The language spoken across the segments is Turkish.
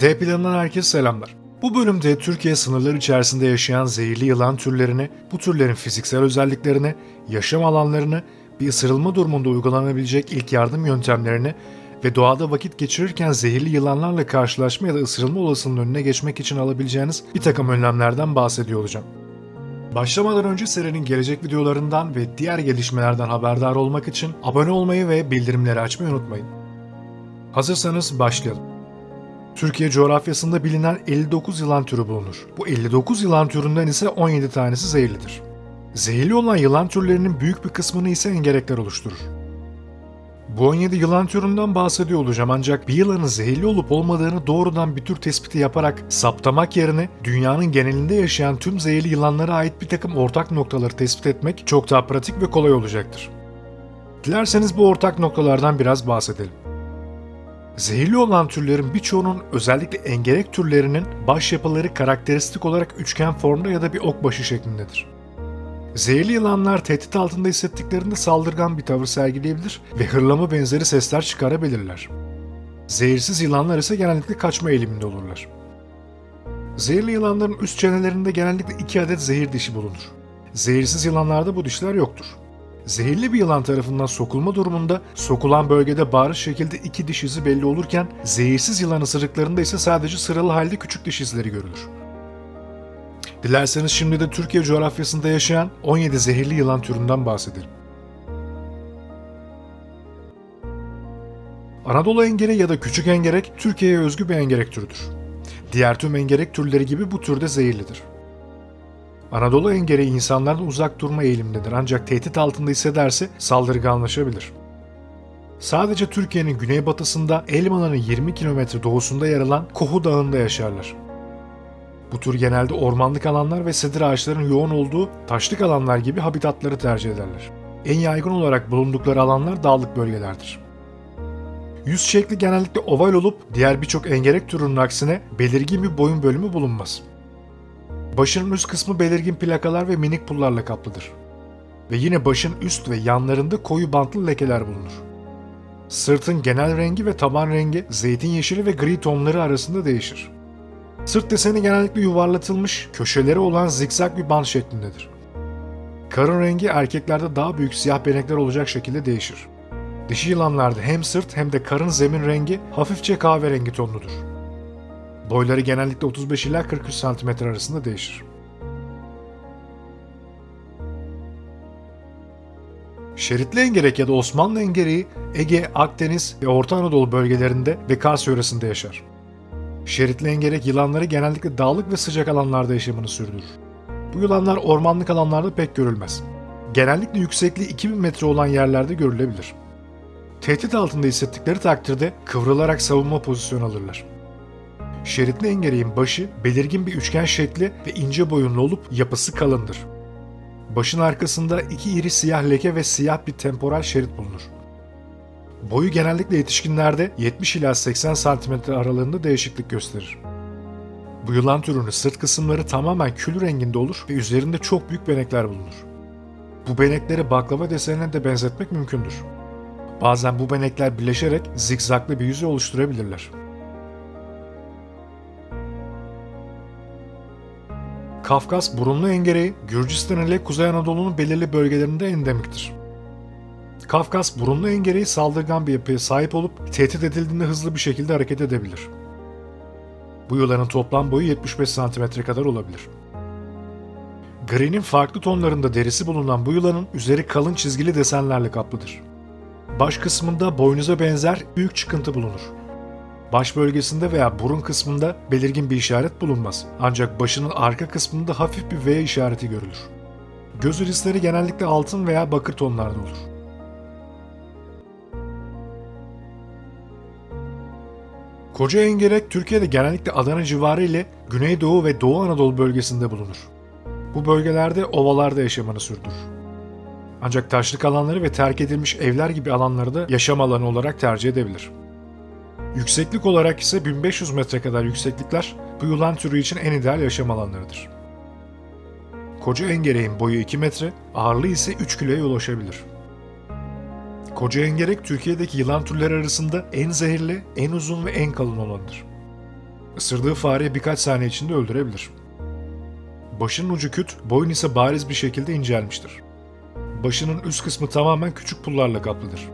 D planından herkese selamlar. Bu bölümde Türkiye sınırları içerisinde yaşayan zehirli yılan türlerini, bu türlerin fiziksel özelliklerini, yaşam alanlarını, bir ısırılma durumunda uygulanabilecek ilk yardım yöntemlerini ve doğada vakit geçirirken zehirli yılanlarla karşılaşma ya da ısırılma olasılığının önüne geçmek için alabileceğiniz bir takım önlemlerden bahsediyor olacağım. Başlamadan önce serinin gelecek videolarından ve diğer gelişmelerden haberdar olmak için abone olmayı ve bildirimleri açmayı unutmayın. Hazırsanız başlayalım. Türkiye coğrafyasında bilinen 59 yılan türü bulunur. Bu 59 yılan türünden ise 17 tanesi zehirlidir. Zehirli olan yılan türlerinin büyük bir kısmını ise engerekler oluşturur. Bu 17 yılan türünden bahsediyor olacağım ancak bir yılanın zehirli olup olmadığını doğrudan bir tür tespiti yaparak saptamak yerine dünyanın genelinde yaşayan tüm zehirli yılanlara ait bir takım ortak noktaları tespit etmek çok daha pratik ve kolay olacaktır. Dilerseniz bu ortak noktalardan biraz bahsedelim. Zehirli olan türlerin birçoğunun özellikle engerek türlerinin baş yapıları karakteristik olarak üçgen formda ya da bir ok başı şeklindedir. Zehirli yılanlar tehdit altında hissettiklerinde saldırgan bir tavır sergileyebilir ve hırlama benzeri sesler çıkarabilirler. Zehirsiz yılanlar ise genellikle kaçma eğiliminde olurlar. Zehirli yılanların üst çenelerinde genellikle iki adet zehir dişi bulunur. Zehirsiz yılanlarda bu dişler yoktur. Zehirli bir yılan tarafından sokulma durumunda sokulan bölgede bariz şekilde iki diş izi belli olurken zehirsiz yılan ısırıklarında ise sadece sıralı halde küçük diş izleri görülür. Dilerseniz şimdi de Türkiye coğrafyasında yaşayan 17 zehirli yılan türünden bahsedelim. Anadolu engerek ya da küçük engerek Türkiye'ye özgü bir engerek türüdür. Diğer tüm engerek türleri gibi bu türde zehirlidir. Anadolu engereği insanlardan uzak durma eğilimindedir ancak tehdit altında hissederse saldırganlaşabilir. Sadece Türkiye'nin güneybatısında Elmalı'nın 20 kilometre doğusunda yer alan Kohu Dağı'nda yaşarlar. Bu tür genelde ormanlık alanlar ve sedir ağaçların yoğun olduğu taşlık alanlar gibi habitatları tercih ederler. En yaygın olarak bulundukları alanlar dağlık bölgelerdir. Yüz şekli genellikle oval olup diğer birçok engerek türünün aksine belirgin bir boyun bölümü bulunmaz. Başının üst kısmı belirgin plakalar ve minik pullarla kaplıdır. Ve yine başın üst ve yanlarında koyu bantlı lekeler bulunur. Sırtın genel rengi ve taban rengi zeytin yeşili ve gri tonları arasında değişir. Sırt deseni genellikle yuvarlatılmış, köşeleri olan zikzak bir bant şeklindedir. Karın rengi erkeklerde daha büyük siyah benekler olacak şekilde değişir. Dişi yılanlarda hem sırt hem de karın zemin rengi hafifçe kahverengi tonludur. Boyları genellikle 35 ila 43 cm arasında değişir. Şeritli engerek ya da Osmanlı engereği Ege, Akdeniz ve Orta Anadolu bölgelerinde ve Kars yöresinde yaşar. Şeritli engerek yılanları genellikle dağlık ve sıcak alanlarda yaşamını sürdürür. Bu yılanlar ormanlık alanlarda pek görülmez. Genellikle yüksekliği 2000 metre olan yerlerde görülebilir. Tehdit altında hissettikleri takdirde kıvrılarak savunma pozisyonu alırlar. Şeritli engereğin başı belirgin bir üçgen şekli ve ince boyunlu olup yapısı kalındır. Başın arkasında iki iri siyah leke ve siyah bir temporal şerit bulunur. Boyu genellikle yetişkinlerde 70 ila 80 cm aralığında değişiklik gösterir. Bu yılan türünün sırt kısımları tamamen kül renginde olur ve üzerinde çok büyük benekler bulunur. Bu benekleri baklava desenine de benzetmek mümkündür. Bazen bu benekler birleşerek zikzaklı bir yüzey oluşturabilirler. Kafkas burunlu engereği Gürcistan ile Kuzey Anadolu'nun belirli bölgelerinde endemiktir. Kafkas burunlu engereği saldırgan bir yapıya sahip olup tehdit edildiğinde hızlı bir şekilde hareket edebilir. Bu yılanın toplam boyu 75 cm kadar olabilir. Gri'nin farklı tonlarında derisi bulunan bu yılanın üzeri kalın çizgili desenlerle kaplıdır. Baş kısmında boynuza benzer büyük çıkıntı bulunur. Baş bölgesinde veya burun kısmında belirgin bir işaret bulunmaz. Ancak başının arka kısmında hafif bir V işareti görülür. Göz irisleri genellikle altın veya bakır tonlarda olur. Koca engerek Türkiye'de genellikle Adana civarı ile Güneydoğu ve Doğu Anadolu bölgesinde bulunur. Bu bölgelerde ovalarda yaşamını sürdürür. Ancak taşlık alanları ve terk edilmiş evler gibi alanları da yaşam alanı olarak tercih edebilir. Yükseklik olarak ise 1500 metre kadar yükseklikler bu yılan türü için en ideal yaşam alanlarıdır. Koca engereğin boyu 2 metre, ağırlığı ise 3 kiloya ulaşabilir. Koca engerek Türkiye'deki yılan türleri arasında en zehirli, en uzun ve en kalın olanıdır. Isırdığı fareyi birkaç saniye içinde öldürebilir. Başının ucu küt, boyun ise bariz bir şekilde incelmiştir. Başının üst kısmı tamamen küçük pullarla kaplıdır.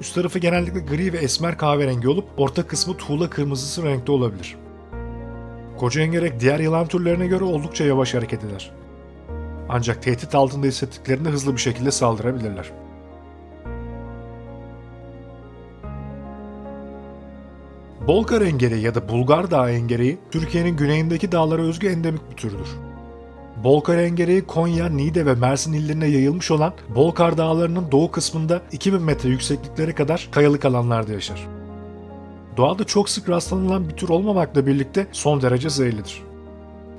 Üst tarafı genellikle gri ve esmer kahverengi olup orta kısmı tuğla kırmızısı renkte olabilir. Koca engerek diğer yılan türlerine göre oldukça yavaş hareket eder. Ancak tehdit altında hissettiklerinde hızlı bir şekilde saldırabilirler. Bolkar engereği ya da Bulgar Dağı engereği Türkiye'nin güneyindeki dağlara özgü endemik bir türdür. Bolkar engereği Konya, Niğde ve Mersin illerine yayılmış olan Bolkar Dağları'nın doğu kısmında 2000 metre yüksekliklere kadar kayalık alanlarda yaşar. Doğada çok sık rastlanılan bir tür olmamakla birlikte son derece zehirlidir.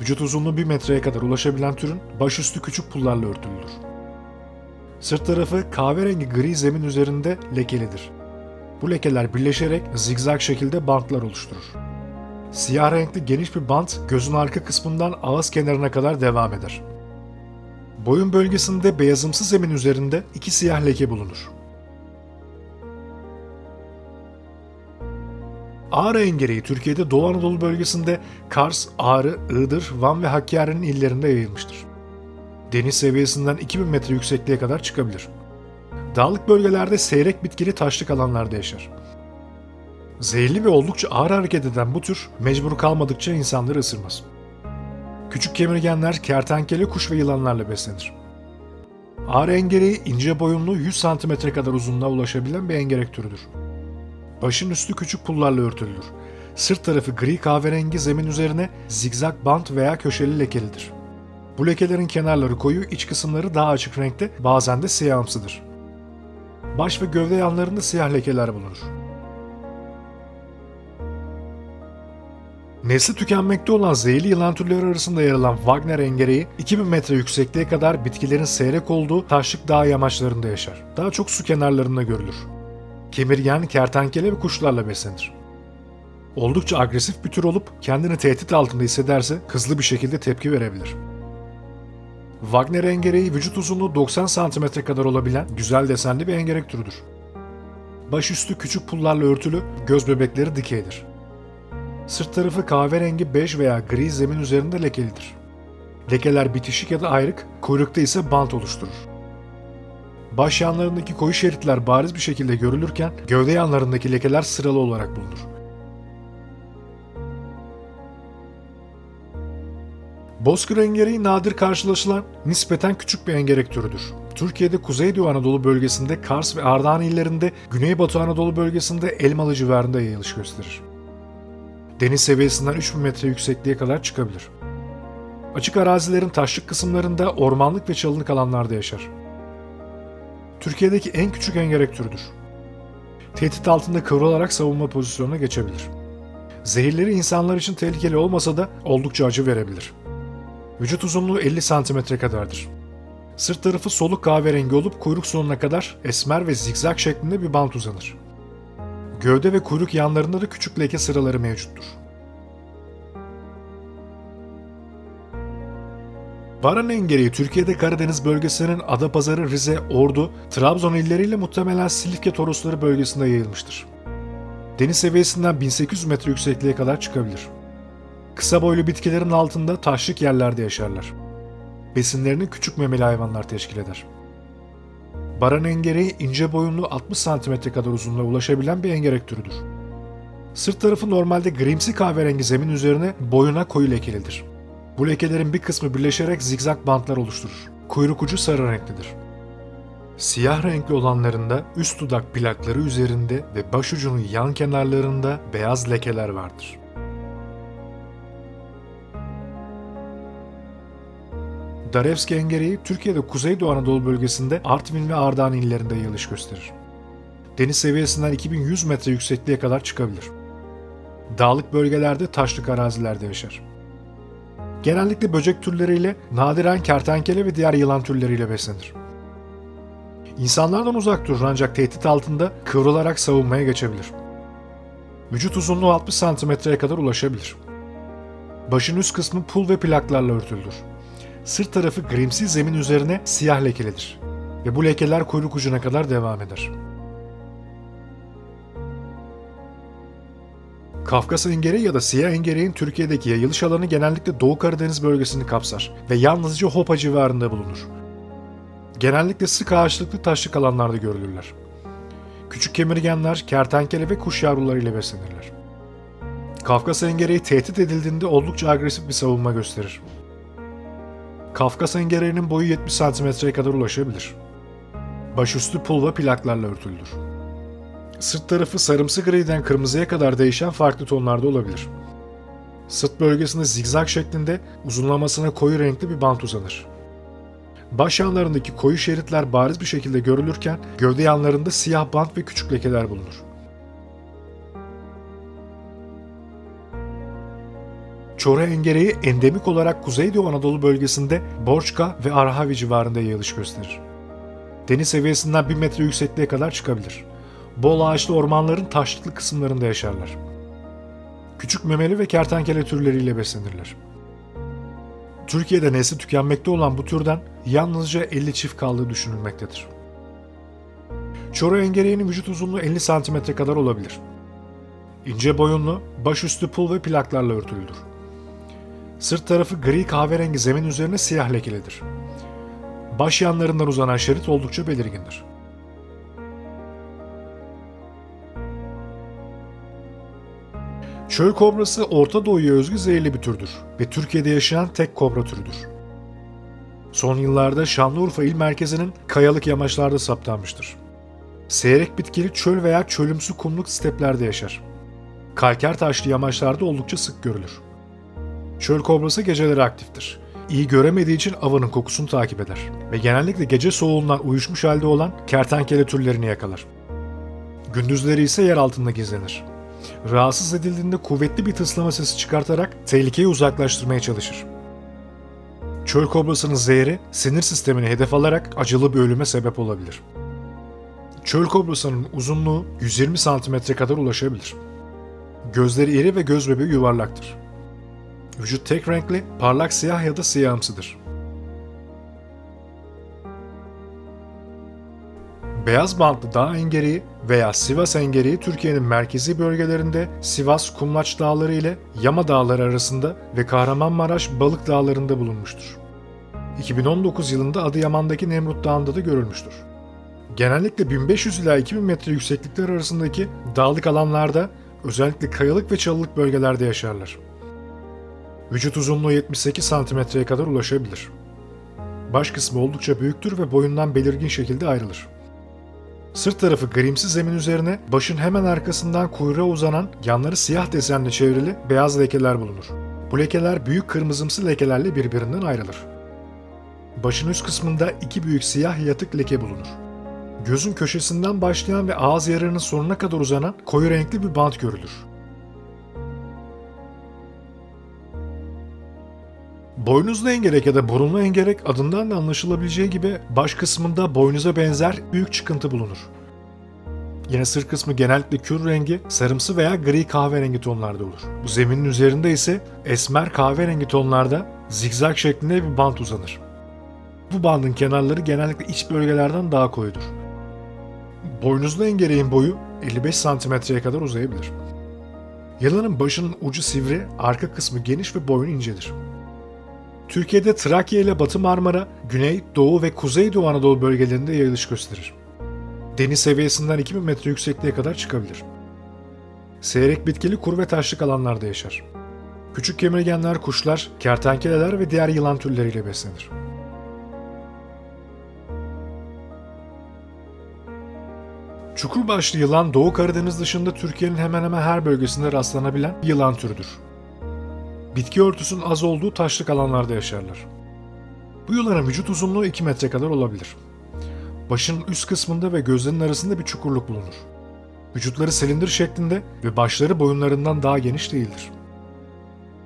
Vücut uzunluğu 1 metreye kadar ulaşabilen türün başüstü küçük pullarla örtülüdür. Sırt tarafı kahverengi gri zemin üzerinde lekelidir. Bu lekeler birleşerek zigzag şekilde bantlar oluşturur. Siyah renkli geniş bir bant gözün arka kısmından ağız kenarına kadar devam eder. Boyun bölgesinde beyazımsı zemin üzerinde iki siyah leke bulunur. Ağrı engereği Türkiye'de Doğu Anadolu bölgesinde Kars, Ağrı, Iğdır, Van ve Hakkari'nin illerinde yayılmıştır. Deniz seviyesinden 2000 metre yüksekliğe kadar çıkabilir. Dağlık bölgelerde seyrek bitkili taşlık alanlarda yaşar. Zehirli ve oldukça ağır hareket eden bu tür mecbur kalmadıkça insanları ısırmaz. Küçük kemirgenler kertenkele, kuş ve yılanlarla beslenir. Ağrı engereği ince boyunlu 100 cm kadar uzunluğa ulaşabilen bir engerek türüdür. Başın üstü küçük pullarla örtülür. Sırt tarafı gri kahverengi zemin üzerine zigzag bant veya köşeli lekelidir. Bu lekelerin kenarları koyu, iç kısımları daha açık renkte, bazen de siyahımsıdır. Baş ve gövde yanlarında siyah lekeler bulunur. Nesli tükenmekte olan zehirli yılan türleri arasında yer alan Wagner engereği 2000 metre yüksekliğe kadar bitkilerin seyrek olduğu taşlık dağ yamaçlarında yaşar. Daha çok su kenarlarında görülür. Kemirgen, kertenkele ve kuşlarla beslenir. Oldukça agresif bir tür olup kendini tehdit altında hissederse hızlı bir şekilde tepki verebilir. Wagner engereği vücut uzunluğu 90 cm kadar olabilen güzel desenli bir engerek türüdür. Başüstü küçük pullarla örtülü, göz bebekleri dikeydir. Sırt tarafı kahverengi bej veya gri zemin üzerinde lekelidir. Lekeler bitişik ya da ayrık, kuyrukta ise bant oluşturur. Baş yanlarındaki koyu şeritler bariz bir şekilde görülürken gövde yanlarındaki lekeler sıralı olarak bulunur. Bozkır engereği nadir karşılaşılan nispeten küçük bir engerek türüdür. Türkiye'de Kuzeydoğu Anadolu bölgesinde Kars ve Ardahan illerinde, Güneybatı Anadolu bölgesinde Elmalı civarında yayılış gösterir. Deniz seviyesinden 3000 metre yüksekliğe kadar çıkabilir. Açık arazilerin taşlık kısımlarında ormanlık ve çalılık alanlarda yaşar. Türkiye'deki en küçük engerek türüdür. Tehdit altında kıvrılarak savunma pozisyonuna geçebilir. Zehirleri insanlar için tehlikeli olmasa da oldukça acı verebilir. Vücut uzunluğu 50 cm kadardır. Sırt tarafı soluk kahverengi olup kuyruk sonuna kadar esmer ve zigzag şeklinde bir bant uzanır. Gövde ve kuyruk yanlarında da küçük leke sıraları mevcuttur. Baran engereği Türkiye'de Karadeniz bölgesinin Adapazarı, Rize, Ordu, Trabzon illeriyle muhtemelen Silifke Torosları bölgesinde yayılmıştır. Deniz seviyesinden 1800 metre yüksekliğe kadar çıkabilir. Kısa boylu bitkilerin altında taşlık yerlerde yaşarlar. Besinlerini küçük memeli hayvanlar teşkil eder. Baran engereği ince boyunlu 60 cm kadar uzunluğa ulaşabilen bir engerek türüdür. Sırt tarafı normalde grimsi kahverengi zemin üzerine boyuna koyu lekelidir. Bu lekelerin bir kısmı birleşerek zigzag bantlar oluşturur. Kuyruk ucu sarı renklidir. Siyah renkli olanlarında üst dudak plakları üzerinde ve başucunun yan kenarlarında beyaz lekeler vardır. Darevski engereği Türkiye'de Kuzeydoğu Anadolu bölgesinde Artvin ve Ardahan illerinde yayılış gösterir. Deniz seviyesinden 2100 metre yüksekliğe kadar çıkabilir. Dağlık bölgelerde taşlık arazilerde yaşar. Genellikle böcek türleriyle, nadiren kertenkele ve diğer yılan türleriyle beslenir. İnsanlardan uzak durur ancak tehdit altında kıvrılarak savunmaya geçebilir. Vücut uzunluğu 60 santimetreye kadar ulaşabilir. Başın üst kısmı pul ve plaklarla örtülüdür. Sırt tarafı grimsi zemin üzerine siyah lekelidir ve bu lekeler kuyruk ucuna kadar devam eder. Kafkas engereği ya da siyah engereğin Türkiye'deki yayılış alanı genellikle Doğu Karadeniz bölgesini kapsar ve yalnızca Hopa civarında bulunur. Genellikle sık ağaçlıklı taşlık alanlarda görülürler. Küçük kemirgenler, kertenkele ve kuş yavrularıyla beslenirler. Kafkas engereği tehdit edildiğinde oldukça agresif bir savunma gösterir. Kafkas engereğinin boyu 70 santimetreye kadar ulaşabilir. Başüstü pul ve plaklarla örtülüdür. Sırt tarafı sarımsı griden kırmızıya kadar değişen farklı tonlarda olabilir. Sırt bölgesinde zigzag şeklinde uzunlamasına koyu renkli bir bant uzanır. Baş yanlarındaki koyu şeritler bariz bir şekilde görülürken gövde yanlarında siyah bant ve küçük lekeler bulunur. Çora engereği endemik olarak Kuzeydoğu Anadolu bölgesinde Borçka ve Arhavi civarında yayılış gösterir. Deniz seviyesinden 1 metre yüksekliğe kadar çıkabilir. Bol ağaçlı ormanların taşlıklı kısımlarında yaşarlar. Küçük memeli ve kertenkele türleriyle beslenirler. Türkiye'de nesli tükenmekte olan bu türden yalnızca 50 çift kaldığı düşünülmektedir. Çoro engereğinin vücut uzunluğu 50 cm kadar olabilir. İnce boyunlu, başüstü pul ve plaklarla örtülüdür. Sırt tarafı gri kahverengi zemin üzerine siyah lekelidir. Baş yanlarından uzanan şerit oldukça belirgindir. Çöl kobrası Orta Doğu'ya özgü zehirli bir türdür ve Türkiye'de yaşayan tek kobra türüdür. Son yıllarda Şanlıurfa il merkezinin kayalık yamaçlarda saptanmıştır. Seyrek bitkili çöl veya çölümsü kumluk steplerde yaşar. Kalker taşlı yamaçlarda oldukça sık görülür. Çöl kobrası geceleri aktiftir. İyi göremediği için avının kokusunu takip eder ve genellikle gece soğuğundan uyuşmuş halde olan kertenkele türlerini yakalar. Gündüzleri ise yer altında gizlenir. Rahatsız edildiğinde kuvvetli bir tıslama sesi çıkartarak tehlikeyi uzaklaştırmaya çalışır. Çöl kobrasının zehri sinir sistemini hedef alarak acılı bir ölüme sebep olabilir. Çöl kobrasının uzunluğu 120 cm kadar ulaşabilir. Gözleri iri ve göz bebeği yuvarlaktır. Vücut tek renkli, parlak siyah ya da siyahımsıdır. Beyaz bantlı dağ engereği veya Sivas engereği Türkiye'nin merkezi bölgelerinde Sivas Kumlaç Dağları ile Yama Dağları arasında ve Kahramanmaraş Balık Dağları'nda bulunmuştur. 2019 yılında Adıyaman'daki Nemrut Dağı'nda da görülmüştür. Genellikle 1500 ila 2000 metre yükseklikler arasındaki dağlık alanlarda özellikle kayalık ve çalılık bölgelerde yaşarlar. Vücut uzunluğu 78 santimetreye kadar ulaşabilir. Baş kısmı oldukça büyüktür ve boyundan belirgin şekilde ayrılır. Sırt tarafı grimsi zemin üzerine başın hemen arkasından kuyruğa uzanan yanları siyah desenle çevrili beyaz lekeler bulunur. Bu lekeler büyük kırmızımsı lekelerle birbirinden ayrılır. Başın üst kısmında iki büyük siyah yatık leke bulunur. Gözün köşesinden başlayan ve ağız yarığının sonuna kadar uzanan koyu renkli bir bant görülür. Boynuzlu engerek ya da burunlu engerek adından da anlaşılabileceği gibi baş kısmında boynuza benzer büyük çıkıntı bulunur. Yine sırt kısmı genellikle kür rengi, sarımsı veya gri kahverengi tonlarda olur. Bu zeminin üzerinde ise esmer kahverengi tonlarda zigzag şeklinde bir bant uzanır. Bu bandın kenarları genellikle iç bölgelerden daha koyudur. Boynuzlu engereğin boyu 55 santimetreye kadar uzayabilir. Yılanın başının ucu sivri, arka kısmı geniş ve boynu incedir. Türkiye'de Trakya ile Batı Marmara, Güney, Doğu ve Kuzeydoğu Anadolu bölgelerinde yayılış gösterir. Deniz seviyesinden 2000 metre yüksekliğe kadar çıkabilir. Seyrek bitkili kuru ve taşlık alanlarda yaşar. Küçük kemirgenler, kuşlar, kertenkeleler ve diğer yılan türleriyle beslenir. Çukurbaşlı yılan Doğu Karadeniz dışında Türkiye'nin hemen hemen her bölgesinde rastlanabilen yılan türüdür. Bitki örtüsünün az olduğu taşlık alanlarda yaşarlar. Bu yılanın vücut uzunluğu 2 metre kadar olabilir. Başının üst kısmında ve gözlerinin arasında bir çukurluk bulunur. Vücutları silindir şeklinde ve başları boyunlarından daha geniş değildir.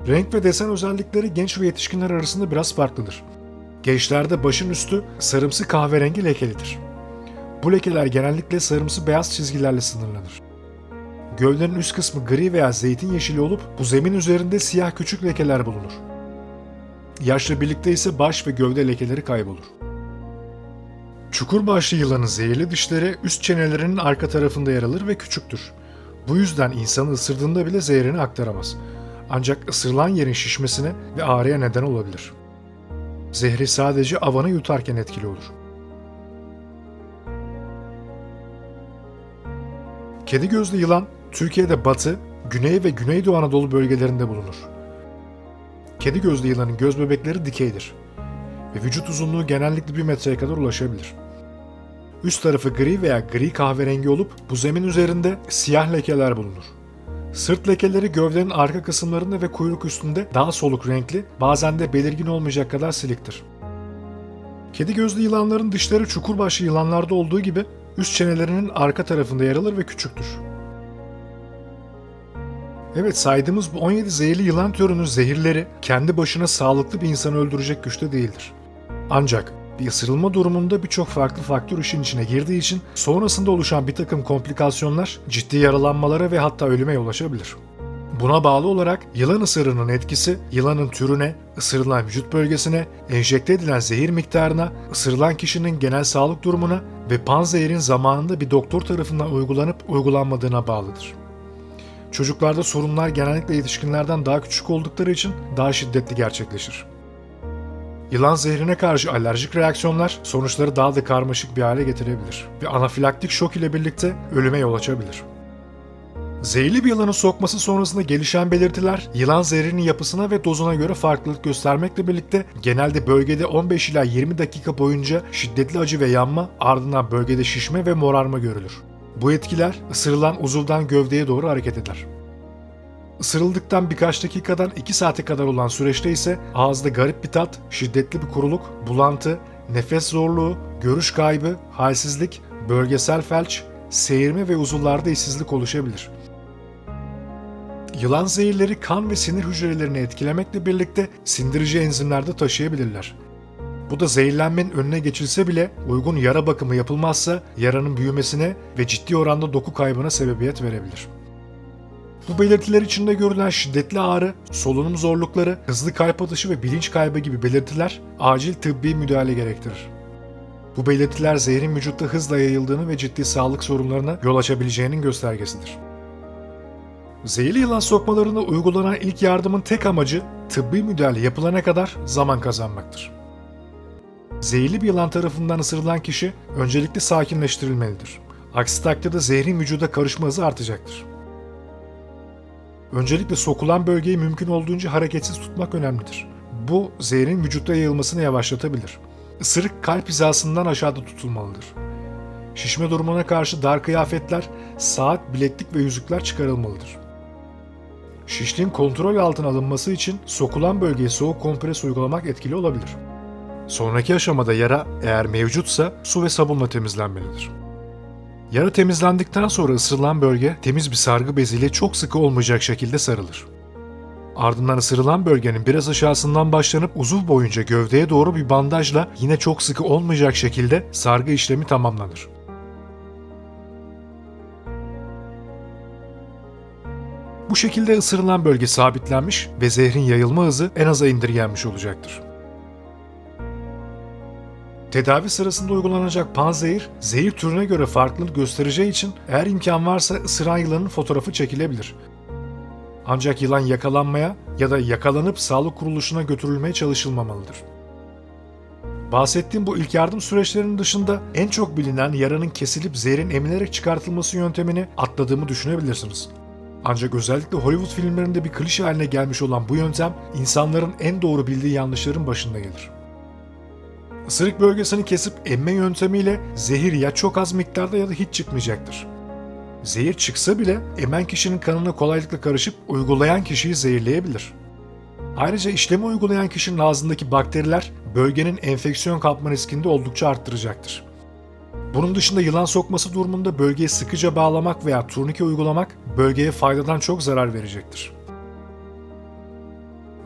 Renk ve desen özellikleri genç ve yetişkinler arasında biraz farklıdır. Gençlerde başın üstü sarımsı kahverengi lekelidir. Bu lekeler genellikle sarımsı beyaz çizgilerle sınırlanır. Gövdenin üst kısmı gri veya zeytin yeşili olup bu zemin üzerinde siyah küçük lekeler bulunur. Yaşla birlikte ise baş ve gövde lekeleri kaybolur. Çukurbaşlı yılanın zehirli dişleri üst çenelerinin arka tarafında yer alır ve küçüktür. Bu yüzden insanı ısırdığında bile zehrini aktaramaz. Ancak ısırılan yerin şişmesine ve ağrıya neden olabilir. Zehri sadece avanı yutarken etkili olur. Kedi gözlü yılan Türkiye'de batı, güney ve güneydoğu Anadolu bölgelerinde bulunur. Kedi gözlü yılanın göz bebekleri dikeydir ve vücut uzunluğu genellikle 1 metreye kadar ulaşabilir. Üst tarafı gri veya gri kahverengi olup bu zemin üzerinde siyah lekeler bulunur. Sırt lekeleri gövdenin arka kısımlarında ve kuyruk üstünde daha soluk renkli, bazen de belirgin olmayacak kadar siliktir. Kedi gözlü yılanların dişleri çukurbaşlı yılanlarda olduğu gibi üst çenelerinin arka tarafında yer alır ve küçüktür. Evet saydığımız bu 17 zehirli yılan türünün zehirleri kendi başına sağlıklı bir insanı öldürecek güçte değildir. Ancak bir ısırılma durumunda birçok farklı faktör işin içine girdiği için sonrasında oluşan bir takım komplikasyonlar ciddi yaralanmalara ve hatta ölüme yol açabilir. Buna bağlı olarak yılan ısırığının etkisi yılanın türüne, ısırılan vücut bölgesine, enjekte edilen zehir miktarına, ısırılan kişinin genel sağlık durumuna ve panzehirin zamanında bir doktor tarafından uygulanıp uygulanmadığına bağlıdır. Çocuklarda sorunlar genellikle yetişkinlerden daha küçük oldukları için daha şiddetli gerçekleşir. Yılan zehrine karşı alerjik reaksiyonlar sonuçları daha da karmaşık bir hale getirebilir ve anafilaktik şok ile birlikte ölüme yol açabilir. Zehirli bir yılanın sokması sonrasında gelişen belirtiler yılan zehrinin yapısına ve dozuna göre farklılık göstermekle birlikte genelde bölgede 15 ila 20 dakika boyunca şiddetli acı ve yanma ardından bölgede şişme ve morarma görülür. Bu etkiler ısırılan uzuvdan gövdeye doğru hareket eder. Isırıldıktan birkaç dakikadan 2 saate kadar olan süreçte ise ağızda garip bir tat, şiddetli bir kuruluk, bulantı, nefes zorluğu, görüş kaybı, halsizlik, bölgesel felç, seyirme ve uzuvlarda işsizlik oluşabilir. Yılan zehirleri kan ve sinir hücrelerini etkilemekle birlikte sindirici enzimlerde taşıyabilirler. Bu da zehirlenmenin önüne geçilse bile uygun yara bakımı yapılmazsa yaranın büyümesine ve ciddi oranda doku kaybına sebebiyet verebilir. Bu belirtiler içinde görülen şiddetli ağrı, solunum zorlukları, hızlı kalp atışı ve bilinç kaybı gibi belirtiler acil tıbbi müdahale gerektirir. Bu belirtiler zehrin vücutta hızla yayıldığını ve ciddi sağlık sorunlarına yol açabileceğinin göstergesidir. Zehirli yılan sokmalarında uygulanan ilk yardımın tek amacı tıbbi müdahale yapılana kadar zaman kazanmaktır. Zehirli bir yılan tarafından ısırılan kişi öncelikle sakinleştirilmelidir. Aksi takdirde zehrin vücuda karışma hızı artacaktır. Öncelikle sokulan bölgeyi mümkün olduğunca hareketsiz tutmak önemlidir. Bu zehrin vücutta yayılmasını yavaşlatabilir. Isırık kalp hizasından aşağıda tutulmalıdır. Şişme durumuna karşı dar kıyafetler, saat, bileklik ve yüzükler çıkarılmalıdır. Şişliğin kontrol altına alınması için sokulan bölgeye soğuk kompres uygulamak etkili olabilir. Sonraki aşamada yara eğer mevcutsa su ve sabunla temizlenmelidir. Yara temizlendikten sonra ısırılan bölge temiz bir sargı beziyle çok sıkı olmayacak şekilde sarılır. Ardından ısırılan bölgenin biraz aşağısından başlanıp uzuv boyunca gövdeye doğru bir bandajla yine çok sıkı olmayacak şekilde sargı işlemi tamamlanır. Bu şekilde ısırılan bölge sabitlenmiş ve zehrin yayılma hızı en aza indirgenmiş olacaktır. Tedavi sırasında uygulanacak panzehir, zehir türüne göre farklılık göstereceği için eğer imkan varsa ısıran yılanın fotoğrafı çekilebilir. Ancak yılan yakalanmaya ya da yakalanıp sağlık kuruluşuna götürülmeye çalışılmamalıdır. Bahsettiğim bu ilk yardım süreçlerinin dışında en çok bilinen yaranın kesilip zehrin emilerek çıkartılması yöntemini atladığımı düşünebilirsiniz. Ancak özellikle Hollywood filmlerinde bir klişe haline gelmiş olan bu yöntem insanların en doğru bildiği yanlışların başında gelir. Isırık bölgesini kesip emme yöntemiyle zehir ya çok az miktarda ya da hiç çıkmayacaktır. Zehir çıksa bile emen kişinin kanına kolaylıkla karışıp uygulayan kişiyi zehirleyebilir. Ayrıca işlemi uygulayan kişinin ağzındaki bakteriler bölgenin enfeksiyon kapma riskini de oldukça arttıracaktır. Bunun dışında yılan sokması durumunda bölgeyi sıkıca bağlamak veya turnike uygulamak bölgeye faydadan çok zarar verecektir.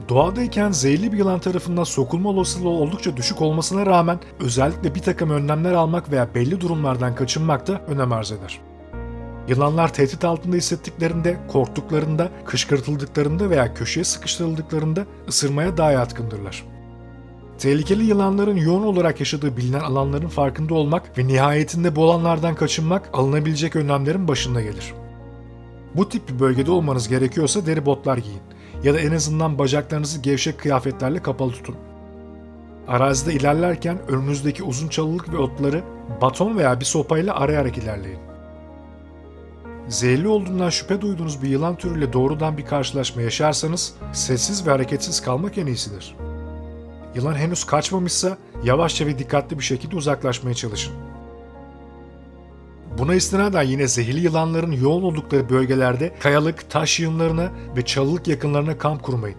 Doğadayken zehirli bir yılan tarafından sokulma olasılığı oldukça düşük olmasına rağmen özellikle bir takım önlemler almak veya belli durumlardan kaçınmak da önem arz eder. Yılanlar tehdit altında hissettiklerinde, korktuklarında, kışkırtıldıklarında veya köşeye sıkıştırıldıklarında ısırmaya daha yatkındırlar. Tehlikeli yılanların yoğun olarak yaşadığı bilinen alanların farkında olmak ve nihayetinde bu alanlardan kaçınmak alınabilecek önlemlerin başında gelir. Bu tip bir bölgede olmanız gerekiyorsa deri botlar giyin ya da en azından bacaklarınızı gevşek kıyafetlerle kapalı tutun. Arazide ilerlerken önünüzdeki uzun çalılık ve otları baton veya bir sopayla arayarak ilerleyin. Zehirli olduğundan şüphe duyduğunuz bir yılan türüyle doğrudan bir karşılaşma yaşarsanız sessiz ve hareketsiz kalmak en iyisidir. Yılan henüz kaçmamışsa yavaşça ve dikkatli bir şekilde uzaklaşmaya çalışın. Buna istinaden yine zehirli yılanların yoğun oldukları bölgelerde kayalık, taş yığınlarına ve çalılık yakınlarına kamp kurmayın.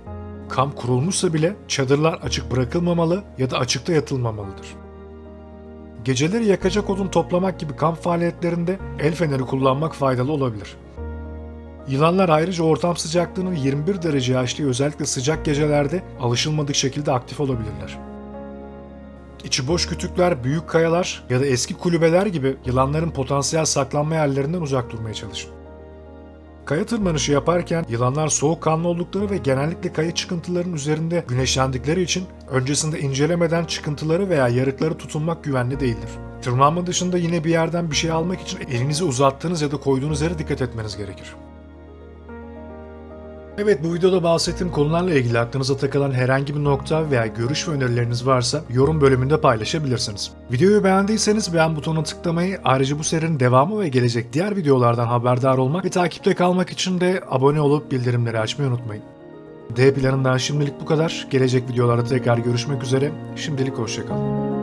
Kamp kurulmuşsa bile çadırlar açık bırakılmamalı ya da açıkta yatılmamalıdır. Geceleri yakacak odun toplamak gibi kamp faaliyetlerinde el feneri kullanmak faydalı olabilir. Yılanlar ayrıca ortam sıcaklığının 21 dereceye aştığı özellikle sıcak gecelerde alışılmadık şekilde aktif olabilirler. İçi boş kütükler, büyük kayalar ya da eski kulübeler gibi yılanların potansiyel saklanma yerlerinden uzak durmaya çalışın. Kaya tırmanışı yaparken yılanlar soğukkanlı oldukları ve genellikle kaya çıkıntılarının üzerinde güneşlendikleri için öncesinde incelemeden çıkıntıları veya yarıkları tutunmak güvenli değildir. Tırmanma dışında yine bir yerden bir şey almak için elinizi uzattığınız ya da koyduğunuz yere dikkat etmeniz gerekir. Evet bu videoda bahsettiğim konularla ilgili aklınıza takılan herhangi bir nokta veya görüş ve önerileriniz varsa yorum bölümünde paylaşabilirsiniz. Videoyu beğendiyseniz beğen butonuna tıklamayı, ayrıca bu serinin devamı ve gelecek diğer videolardan haberdar olmak ve takipte kalmak için de abone olup bildirimleri açmayı unutmayın. D planından şimdilik bu kadar. Gelecek videolarda tekrar görüşmek üzere. Şimdilik hoşçakalın.